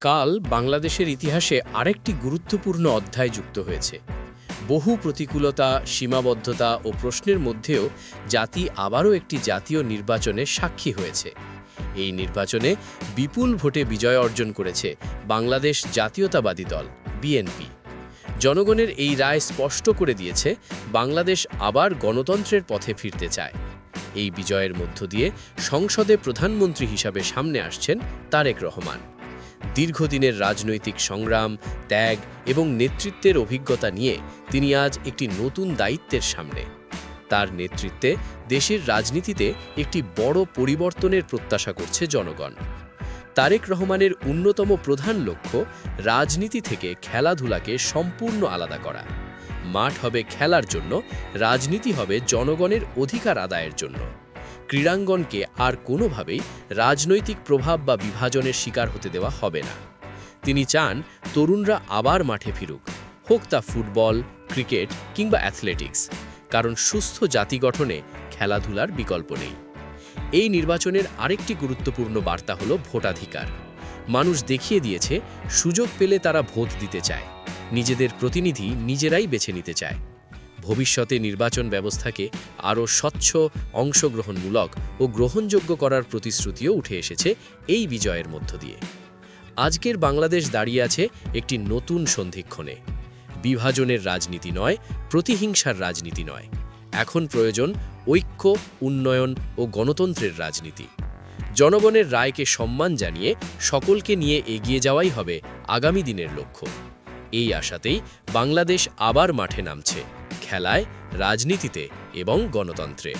কাল বাংলাদেশের ইতিহাসে আরেকটি গুরুত্বপূর্ণ অধ্যায় যুক্ত হয়েছে। বহু প্রতিকূলতা, সীমাবদ্ধতা ও প্রশ্নের মধ্যেও জাতি আবারও একটি জাতীয় নির্বাচনে সাক্ষী হয়েছে। এই নির্বাচনে বিপুল ভোটে বিজয় অর্জন করেছে বাংলাদেশ জাতীয়তাবাদী দল, বিএনপি। জনগণের এই রায় স্পষ্ট করে দিয়েছে, বাংলাদেশ আবার গণতন্ত্রের পথে ফিরতে চায়। এই বিজয়ের মধ্য দিয়ে সংসদে প্রধানমন্ত্রী হিসাবে সামনে আসছেন তারেক রহমান। দীর্ঘদিনের রাজনৈতিক সংগ্রাম, ত্যাগ এবং নেতৃত্বের অভিজ্ঞতা নিয়ে তিনি আজ একটি নতুন দায়িত্বের সামনে। তার নেতৃত্বে দেশের রাজনীতিতে একটি বড় পরিবর্তনের প্রত্যাশা করছে জনগণ। তারেক রহমানের অন্যতম প্রধান লক্ষ্য রাজনীতি থেকে খেলাধুলাকে সম্পূর্ণ আলাদা করা। মাঠ হবে খেলার জন্য, রাজনীতি হবে জনগণের অধিকার আদায়ের জন্য। ক্রীড়াঙ্গনকে আর কোনোভাবেই রাজনৈতিক প্রভাব বা বিভাজনের শিকার হতে দেওয়া হবে না। তিনি চান তরুণরা আবার মাঠে ফিরুক, হোক তা ফুটবল, ক্রিকেট কিংবা অ্যাথলেটিক্স, কারণ সুস্থ জাতি গঠনে খেলাধুলার বিকল্প নেই। এই নির্বাচনের আরেকটি গুরুত্বপূর্ণ বার্তা হল ভোটাধিকার। মানুষ দেখিয়ে দিয়েছে, সুযোগ পেলে তারা ভোট দিতে চায়। নিজেদের প্রতিনিধি নিজেরাই বেছে নিতে চায়। ভবিষ্যতে নির্বাচন ব্যবস্থাকে আরও স্বচ্ছ, অংশগ্রহণমূলক ও গ্রহণযোগ্য করার প্রতিশ্রুতিও উঠে এসেছে এই বিজয়ের মধ্য দিয়ে। আজকের বাংলাদেশ দাঁড়িয়ে আছে একটি নতুন সন্ধিক্ষণে। বিভাজনের রাজনীতি নয়, প্রতিহিংসার রাজনীতি নয়। এখন প্রয়োজন ঐক্য, উন্নয়ন ও গণতন্ত্রের রাজনীতি। জনগণের রায়কে সম্মান জানিয়ে সকলকে নিয়ে এগিয়ে যাওয়াই হবে আগামী দিনের লক্ষ্য। এই আশাতেই বাংলাদেশ আবার মাঠে নামছে খেলায় রাজনীতিতে এবং গণতন্ত্রে।